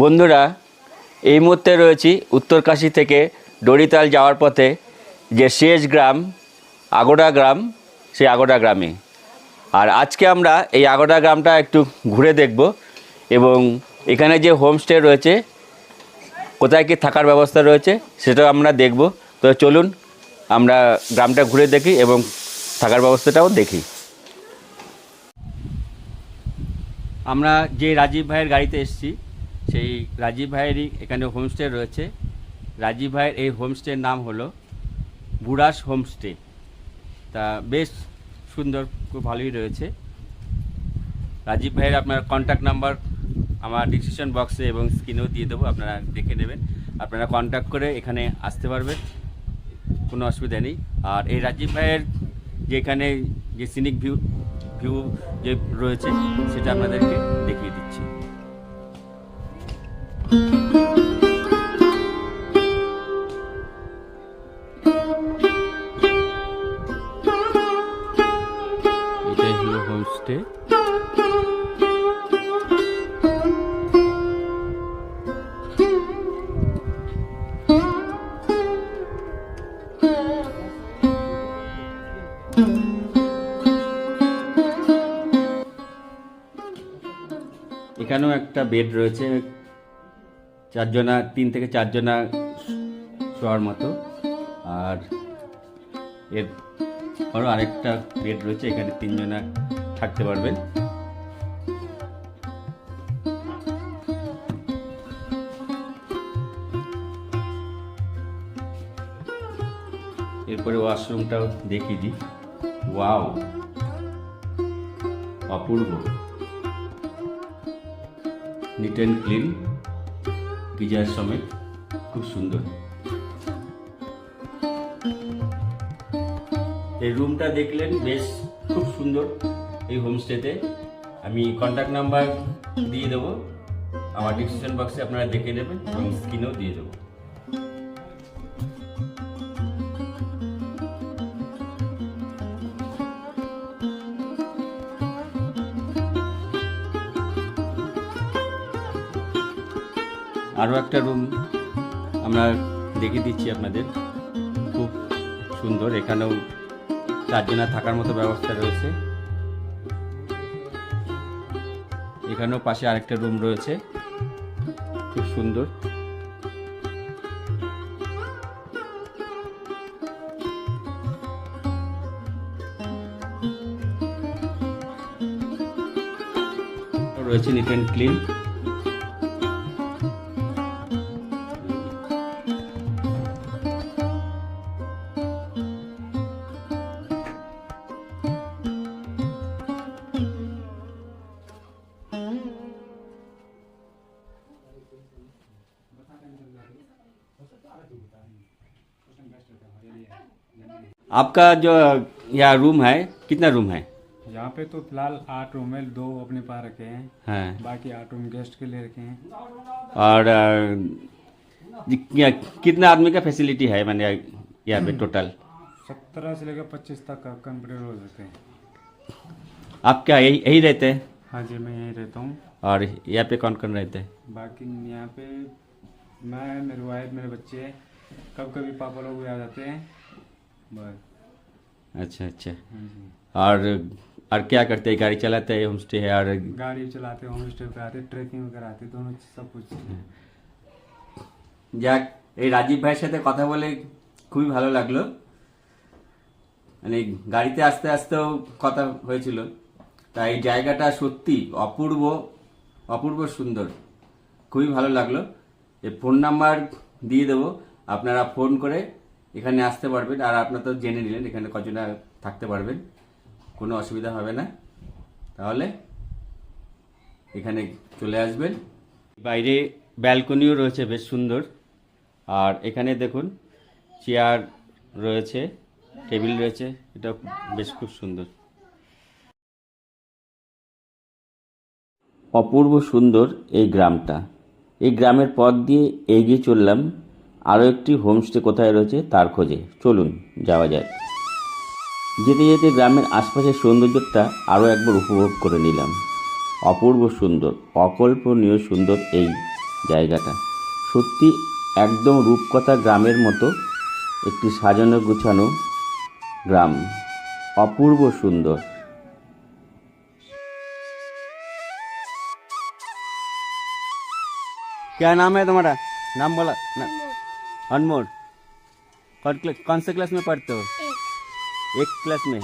বন্ধুরা, এই মুহূর্তে রয়েছি উত্তরকাশী থেকে ডরিতাল যাওয়ার পথে যে শেষ গ্রাম, আগোড়া গ্রাম, সেই আগোড়া গ্রামে। আর আজকে আমরা এই আগোড়া গ্রামটা একটু ঘুরে দেখব এবং এখানে যে হোমস্টে রয়েছে, কোথায় কি থাকার ব্যবস্থা রয়েছে সেটাও আমরা দেখব। তো চলুন আমরা গ্রামটা ঘুরে দেখি এবং থাকার ব্যবস্থাটাও দেখি। আমরা যে রাজীব ভাইয়ের গাড়িতে এসেছি সেই রাজীব ভাইয়েরই এখানে হোমস্টে রয়েছে। রাজীব ভাইয়ের এই হোমস্টের নাম হলো বুড়াস হোমস্টে তা বেশ সুন্দর, খুব ভালোই রয়েছে। রাজীব ভাইয়ের আপনার কন্ট্যাক্ট নাম্বার আমার ডিসক্রিপশন বক্সে এবং স্ক্রিনেও দিয়ে দেবো, আপনারা দেখে নেবেন। আপনারা কন্ট্যাক্ট করে এখানে আসতে পারবেন, কোনো অসুবিধা নেই। আর এই রাজীব ভাইয়ের যেখানে যে সিনিক ভিউ ভিউ যে রয়েছে, সেটা আপনাদেরকে দেখিয়ে দিচ্ছি। এখানেও একটা বেড রয়েছে, চারজনা, তিন থেকে চারজনা শোয়ার মতো। আর এর আরও আরেকটা বেড রয়েছে, এখানে তিনজনা থাকতে পারবেন। এরপরে ওয়াশরুমটাও দেখিয়ে দিই। ওয়াও অপূর্ব। নিট অ্যান্ড ক্লিন গিজার সমেত খুব সুন্দর। এই রুমটা দেখলেন বেশ খুব সুন্দর এই হোমস্টেতে আমি কন্ট্যাক্ট নাম্বার দিয়ে দেবো। আমার ডিসক্রিপশন বক্সে আপনারা দেখে নেবেন এবং স্ক্রিনেও দিয়ে দেবো। আরও একটা রুম আমরা দেখে দিচ্ছি আপনাদের। খুব সুন্দর, এখানেও চারজনা থাকার মতো ব্যবস্থা রয়েছে। এখানেও পাশে আরেকটা রুম রয়েছে। খুব সুন্দর। রয়েছে নিট অ্যান্ড ক্লিন आपका जो यहाँ रूम है कितना रूम है? यहाँ पे तो फ़िलहाल आठ रूम है दो अपने पास रखे हैं। हाँ। बाकी आठ रूम गेस्ट के लिए रखे हैं। और कितना आदमी का फैसिलिटी है मैंने यहाँ पे टोटल सत्रह से लेकर पच्चीस तक का कंप्लीट हो जाते हैं। आप क्या यही यही रहते हैं? हाँ जी मैं यही रहता हूँ। और यहाँ पे कौन कौन रहते हैं? बाकी यहाँ पे मैं मेरी वाइफ मेरे बच्चे कब कभी पापा लोग भी आ जाते हैं। बस। अच्छा अच्छा हाँ जी और और क्या करते हैं गाड़ी चलाते हैं होम स्टे है और गाड़ी चलाते होम स्टे पे आते ट्रैकिंग वगैरह आते दोनों सब कुछ যাক এই রাজীব ভাইয়ের সাথে কথা বলে খুবই ভালো লাগলো মানে গাড়িতে আসতে আসতেও কথা হয়েছিল তাই এই জায়গাটা সত্যি অপূর্ব অপূর্ব সুন্দর খুবই ভালো লাগলো এই ফোন নাম্বার দিয়ে দেবো আপনারা ফোন করে এখানে আসতে পারবেন, আর আপনারা তো জেনে নিলেন এখানে কজনা থাকতে পারবেন, কোনো অসুবিধা হবে না। তাহলে এখানে চলে আসবেন। বাইরে ব্যালকনিও রয়েছে, বেশ সুন্দর। আর এখানে দেখুন, চেয়ার রয়েছে, টেবিল রয়েছে, এটা বেশ খুব সুন্দর। অপূর্ব সুন্দর এই গ্রামটা। এই গ্রামের পথ দিয়ে এগিয়ে চললাম। আরও একটি হোমস্টে কোথায় রয়েছে তার খোঁজে চলুন যাওয়া যায় যেতে যেতে গ্রামের আশপাশের সৌন্দর্যটা আরও একবার উপভোগ করে নিলাম অপূর্ব সুন্দর অকল্পনীয় সুন্দর এই জায়গাটা সত্যি একদম রূপকথা গ্রামের মতো একটি সাজানো গুছানো গ্রাম অপূর্ব সুন্দর क्या नाम है तुम्हारा नाम बोला ना अनमोल कौन क्ला- कौन से क्लास में पढ़ते हो एक क्लास में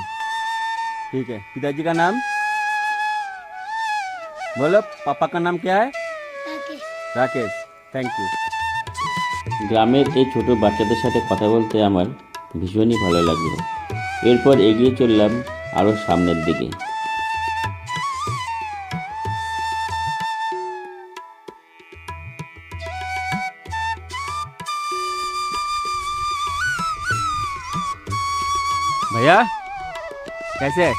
ठीक है पिताजी का नाम बोलो पापा का नाम क्या है রাকেশ থ্যাংক ইউ গ্রামের এই ছোট বাচ্চাদের সাথে কথা বলতে আমার ভীষণই ভালো লাগলো এরপর এগিয়ে চললাম আরও সামনের দিকে कैसे है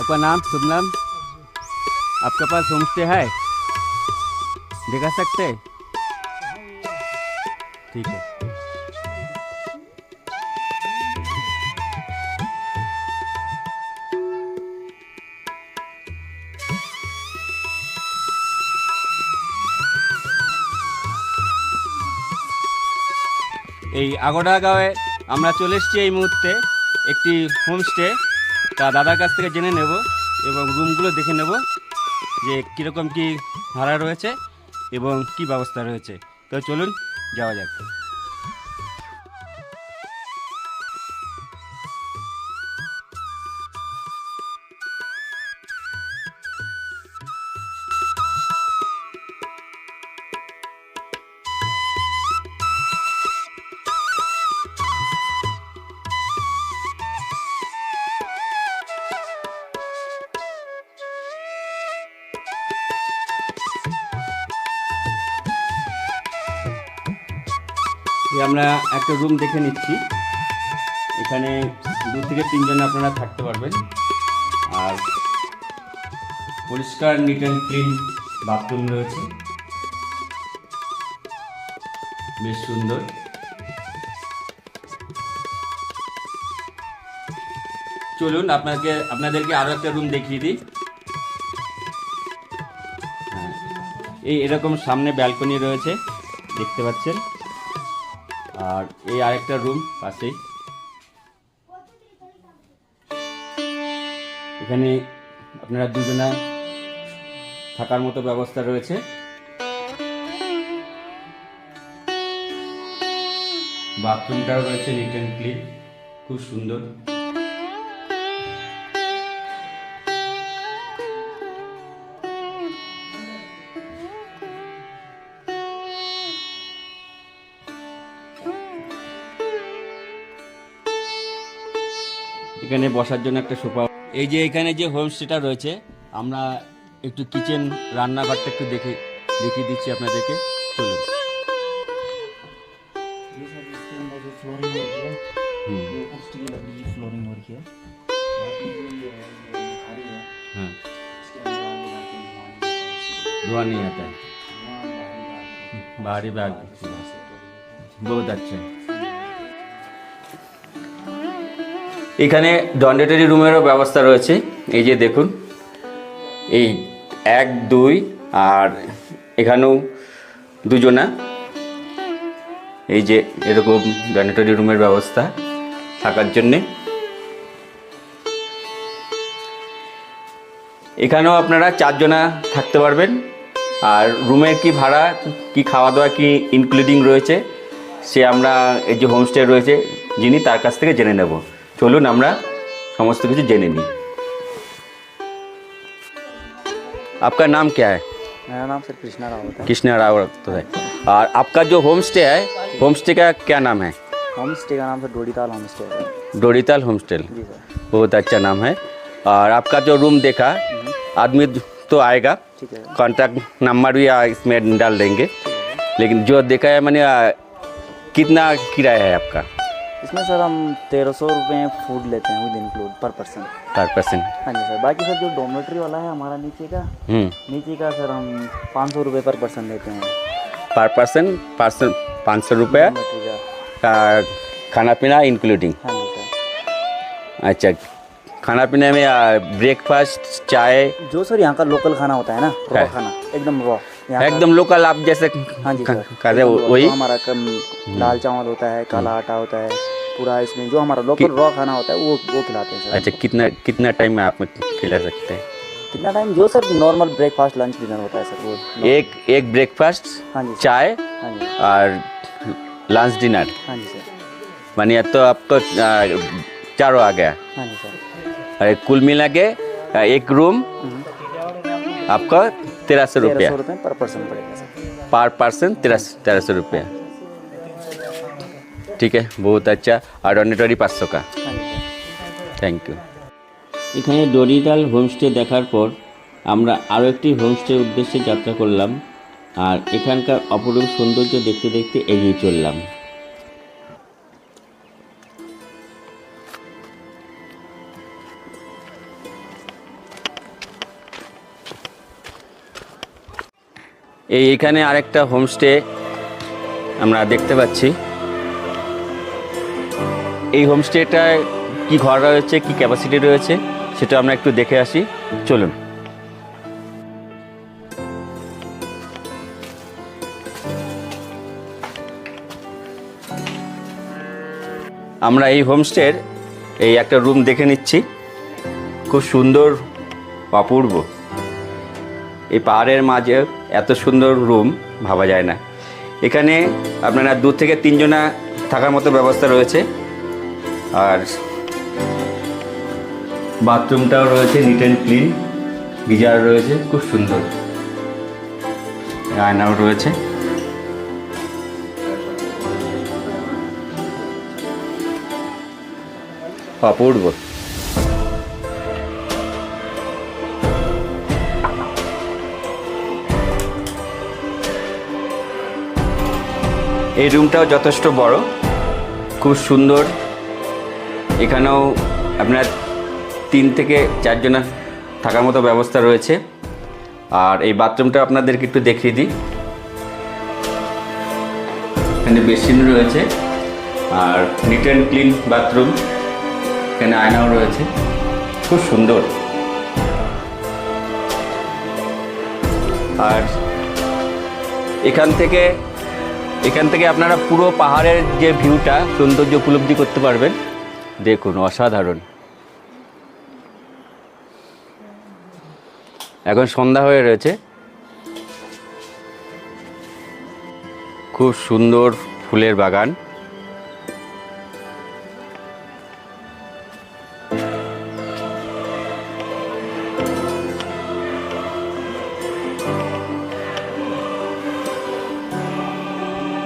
आपका नाम शुभ नाम आपके पास होम स्टे है दिखा सकते हैं? ठीक है এই আগোড়া গাঁয়ে আমরা চলে এসেছি এই মুহূর্তে একটি হোমস্টে তা দাদার কাছ থেকে জেনে নেব এবং রুমগুলো দেখে নেব যে কীরকম কি ভাড়া রয়েছে এবং কি ব্যবস্থা রয়েছে। তো চলুন যাওয়া যাক। একটা রুম দেখে নিচ্ছি। এখানে দু থেকে তিনজন আপনারা থাকতে পারবেন। আর পরিষ্কার নিট অ্যান্ড ক্লিন বাথরুম রয়েছে। বেশ সুন্দর। চলুন, আপনাকে, আপনাদেরকে আরও একটা রুম দেখিয়ে দিই। হ্যাঁ এই এরকম সামনে ব্যালকনি রয়েছে, দেখতে পাচ্ছেন। আর এই আরেকটা রুম পাশেই। এখানে আপনারা দুজনা থাকার মতো ব্যবস্থা রয়েছে। বাথরুমটাও রয়েছে নিট অ্যান্ড ক্লিন খুব সুন্দর। এখানে বসার জন্য একটা সোফা এই যে এখানে যে হোমস্টেটা রয়েছে আমরা একটু কিচেন রান্নাঘরটা একটু দেখে দেখিয়ে দিচ্ছি আপনাদেরকে চলুন ये सर इसके अंदर जो फ्लोरिंग हो रही है হুম ये उसकी लकड़ी की फ्लोरिंग हो रही है बाकी जो ये है ये बुखारी है हाँ इसके अंदर आगे जाके धुआं धुआं नहीं आता है बाहरी बाहरी बैग बहुत अच्छा এখানে ডন্ডেটারি রুমেরও ব্যবস্থা রয়েছে। এই যে দেখুন, এই এক, দুই আর এখানেও দুজনা। এই যে এরকম ডন্ডেটারি রুমের ব্যবস্থা থাকার জন্যে। এখানেও আপনারা চারজনা থাকতে পারবেন। আর রুমের কি ভাড়া, কি খাওয়া দাওয়া কি ইনক্লুডিং রয়েছে, সে আমরা এই যে হোমস্টে রয়েছে, যিনি তার কাছ থেকে জেনে নেব। চলুন আমরা সমস্ত কিছু জেনে নিই आपका नाम क्या है मेरा नाम सर कृष्णा रावत है कृष्णा रावत तो है और आपका जो होम स्टे है होम स्टे का क्या नाम है होम स्टे का नाम सर डोडीताल होम स्टे है डोरीताल होम स्टे जी सर बहुत अच्छा नाम है और आपका जो रूम देखा आदमी तो आएगा ठीक है कॉन्टैक्ट नंबर भी आ, इसमें डाल देंगे लेकिन जो देखा है मैंने आ, कितना किराया है आपका इसमें सर हम तेरह सौ रुपये फ़ूड लेते हैं with include per person per person हाँ जी सर बाकी सर जो डोमेट्री वाला है हमारा नीचे का हम्म। नीचे का सर हम पाँच सौ रुपये पर पर्सन लेते हैं। पर पर्सन पर्सन पाँच सौ रुपये का। खाना पीना इंक्लूडिंग हाँ जी सर। अच्छा खाना पीने में ब्रेकफास्ट चाय। जो सर यहाँ का लोकल खाना होता है ना रॉ खाना एकदम रॉ एकदम लोकल आप जैसे हाँ जी कर रहे हो वही? हमारा कम दाल चावल होता है काला आटा होता है। पूरा इसमें जो हमारा लोकल रॉ खाना होता है वो वो खिलाते हैं सर अच्छा कितना कितना टाइम में आप खिला सकते हैं? कितना टाइम जो sir normal breakfast lunch dinner होता है सर वो एक एक ब्रेकफास्ट हाँ जी चाय हाँ जी और लंच डिनर हाँ जी सर। मानिए तो आपको चारों आ गया। हाँ जी सर। और कुल मिला के एक रूम हम्म। आपका तेरह सौ रुपया। पर पर्सन पड़ेगा सर। पर पर्सन तेरह तेरह सौ रुपया। ठीक है बहुत अच्छा और डॉनेटरी पाँच सौ का हाँ जी सर থ্যাংক ইউ এখানে ডরিটাল হোমস্টে দেখার পর আমরা আরও একটি হোমস্টের উদ্দেশ্যে যাত্রা করলাম আর এখানকার অপরূপ সৌন্দর্য দেখতে দেখতে এগিয়ে চললাম এই এখানে আরেকটা হোমস্টে আমরা দেখতে পাচ্ছি এই হোমস্টেটায় কি ঘর রয়েছে, কি ক্যাপাসিটি রয়েছে, সেটা আমরা একটু দেখে আসি। চলুন। আমরা এই হোমস্টের এই একটা রুম দেখে নিচ্ছি। খুব সুন্দর, অপূর্ব। এই পাহাড়ের মাঝে এত সুন্দর রুম, ভাবা যায় না। এখানে আপনারা দু থেকে তিনজনা থাকার মতো ব্যবস্থা রয়েছে। আর বাথরুমটাও রয়েছে নিট অ্যান্ড ক্লিন গিজার রয়েছে খুব সুন্দর। আয়নাও রয়েছে। অপূর্ব। এই রুমটাও যথেষ্ট বড় খুব সুন্দর। এখানেও আপনার তিন থেকে চারজনা থাকার মতো ব্যবস্থা রয়েছে। আর এই বাথরুমটা আপনাদেরকে একটু দেখিয়ে দিই। এখানে বেসিন রয়েছে, আর নিট অ্যান্ড ক্লিন বাথরুম এখানে আয়নাও রয়েছে। খুব সুন্দর। আর এখান থেকে এখান থেকে আপনারা পুরো পাহাড়ের যে ভিউটা সৌন্দর্য উপলব্ধি করতে পারবেন। দেখুন অসাধারণ। এখন সন্ধ্যা হয়ে রয়েছে। খুব সুন্দর ফুলের বাগান।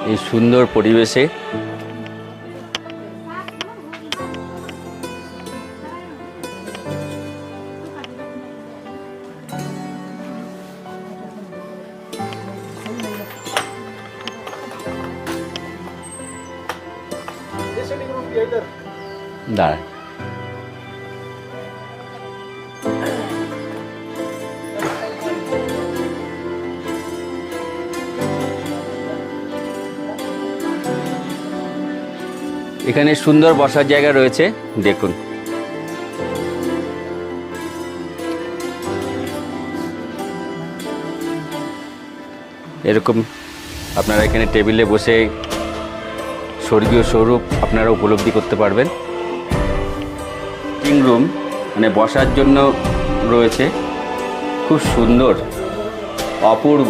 এই সুন্দর পরিবেশে দাঁড়া। এখানে সুন্দর বসার জায়গা রয়েছে, দেখুন। এরকম আপনারা এখানে টেবিলে বসে স্বর্গীয় স্বরূপ আপনারা উপলব্ধি করতে পারবেন। সিটিং রুম মানে বসার জন্য রয়েছে। খুব সুন্দর, অপূর্ব।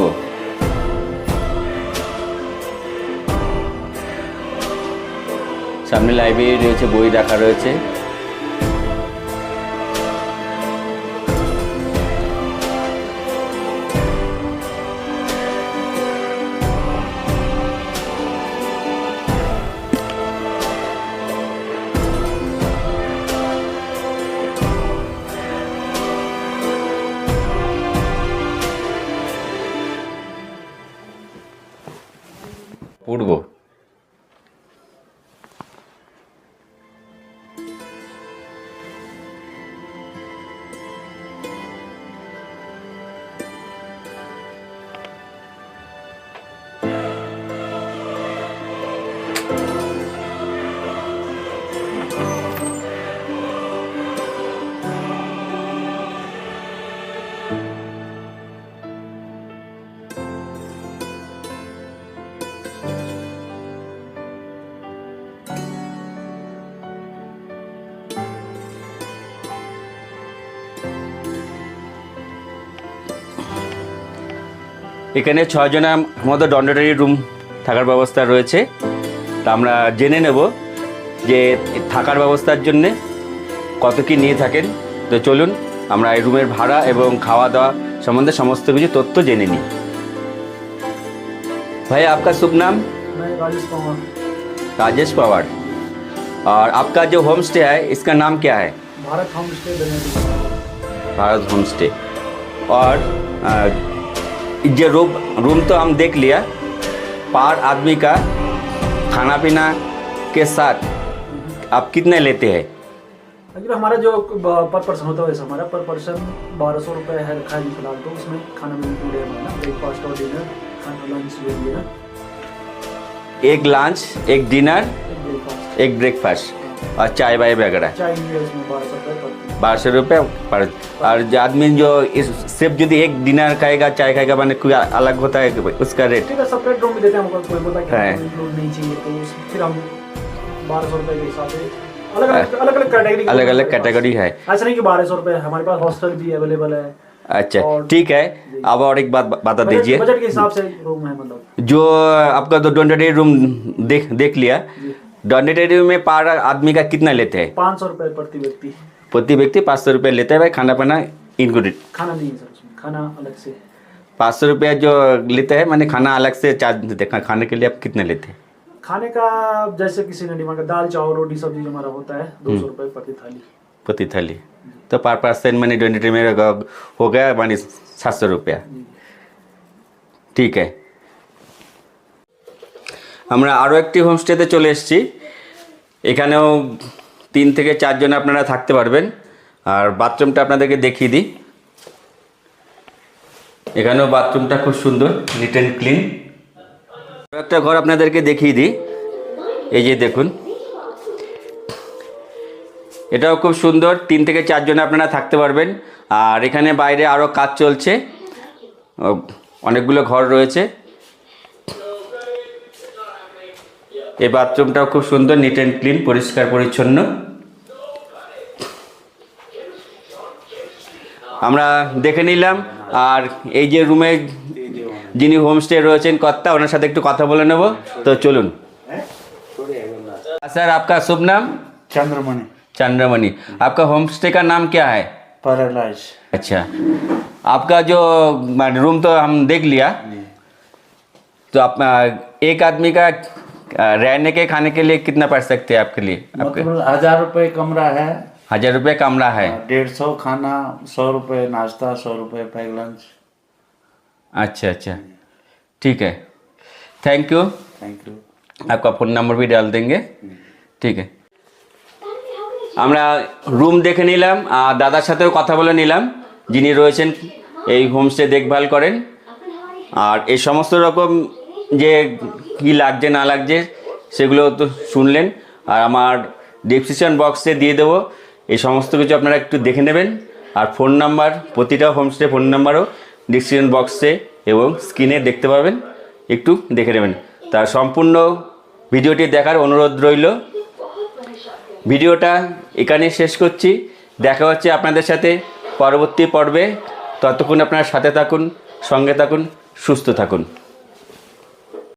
সামনে লাইব্রেরি রয়েছে, বই রাখা রয়েছে। এখানে ছয়জনের মতো ডন্ডারি রুম থাকার ব্যবস্থা রয়েছে তা আমরা জেনে নেব যে থাকার ব্যবস্থার জন্যে কত কি নিয়ে থাকেন তো চলুন আমরা এই রুমের ভাড়া এবং খাওয়া দাওয়া সম্বন্ধে সমস্ত কিছু তথ্য জেনে নিই भाई आपका शुभ नाम मैं राजेश पवार राजेश पवार और आपका जो होम स्टे है इसका नाम क्या है Bharat home stay Bharat home stay और अ, ये रूम रूम तो हम देख लिया। पार आदमी का खाना पीना के साथ आप कितने लेते हैं? अगर हमारा जो पर पर्सन होता है वैसे हमारा। पर पर्सन बारह सौ रुपये है रखा है फ़िलहाल तो। उसमें खाना इंक्लूड है। हमारा ब्रेकफास्ट और डिनर खाना लंच ले लिया। एक लंच एक डिनर एक ब्रेकफास्ट और चाय वाय वगैरह चाय भी है उसमें बारह सौ रुपये पर बारह सौ रुपये पर। और आदमी जो इस सिर्फ़ यदि एक डिनर खाएगा चाय खाएगा मैंने कोई अलग होता है उसका रेट है सेपरेट रूम भी देते हैं हमको कोई है कि है। नहीं चाहिए तो फिर हम बारह सौ रुपये के हिसाब से अलग अलग कैटेगरी अलग अलग कैटेगरी है। ऐसा नहीं कि बारह सौ रुपये हमारे पास हॉस्टल भी अवेलेबल है। अच्छा ठीक है। अब और एक बात बता दीजिए। बजट के हिसाब से रूम है मतलब। जो आपका तो डोनेटरी रूम देख देख लिया। डोनेटरी रूम में पर आदमी का कितना लेते हैं? पाँच सौ रुपये प्रति व्यक्ति। प्रति व्यक्ति पाँच सौ रुपये लेते हैं भाई खाना पाना इंक्लूडेड खाना नहीं है सर उसमें खाना अलग से पाँच सौ रुपया जो लेते हैं मैंने खाना अलग से चार्ज देते हैं खाने के लिए आप कितने लेते हैं खाने का जैसे किसी ने डिमांड दाल चावल रोटी सब्जी जो हमारा होता है दो सौ रुपये प्रति थाली प्रति थाली तो पर पर्सन मैंने डोनेटरी में हो गया मानी सात सौ रुपया ঠিক আছে আমরা আরও একটি হোমস্টেতে চলে এসেছি এখানেও তিন থেকে চারজন আপনারা থাকতে পারবেন। আর বাথরুমটা আপনাদেরকে দেখিয়ে দিই। এখানেও বাথরুমটা খুব সুন্দর নিট অ্যান্ড ক্লিন একটা ঘর আপনাদেরকে দেখিয়ে দিই। এই যে দেখুন। এটাও খুব সুন্দর, তিন থেকে চারজন আপনারা থাকতে পারবেন। আর এখানে বাইরে আরও কাজ চলছে। অনেকগুলো ঘর রয়েছে। এই বাথরুমটাও খুব সুন্দর নিট অ্যান্ড ক্লিন পরিষ্কার পরিচ্ছন্ন আমরা দেখে নিলাম আর এই যে রুমে যিনি হোমস্টে রয়েছেন কর্তা ওনার সাথে একটু কথা বলে নেব তো চলুন স্যার आपका शुभ नाम चंद्रमणि चंद्रमणि आपका होम स्टे का नाम क्या है पैरालाइज अच्छा आपका जो रूम तो हम देख लिया तो आप आ, एक आदमी का आ, रहने के खाने के लिए कितना पड़ सकते हैं आपके लिए आपके मतलब हजार रुपए कमरा है हजार रुपये कमरा है डेढ़ सौ खाना सौ रुपए नाश्ता सौ रुपए पैक लंच अच्छा अच्छा ठीक है थैंक यू थैंक यू आपका फ़ोन नंबर भी डाल देंगे ঠিক আছে আমরা রুম দেখে নিলাম আর দাদার সাথেও কথা বলে নিলাম যিনি রয়েছেন এই হোমস্টে দেখভাল করেন আর এই সমস্ত রকম যে কি লাগছে, না লাগছে, সেগুলো তো শুনলেন। আর আমার ডিসক্রিপশন বক্সে দিয়ে দেবো। এই সমস্ত কিছু আপনারা একটু দেখে নেবেন। আর ফোন নাম্বার প্রতিটা হোমস্টে ফোন নাম্বারও ডিসক্রিপশন বক্সে এবং স্ক্রিনে দেখতে পাবেন। একটু দেখে নেবেন। তার সম্পূর্ণ ভিডিওটি দেখার অনুরোধ রইল। ভিডিওটা এখানে শেষ করছি। দেখা হচ্ছে আপনাদের সাথে পরবর্তী পর্বে। ততক্ষণ আপনারা সাথে থাকুন, সঙ্গে থাকুন, সুস্থ থাকুন।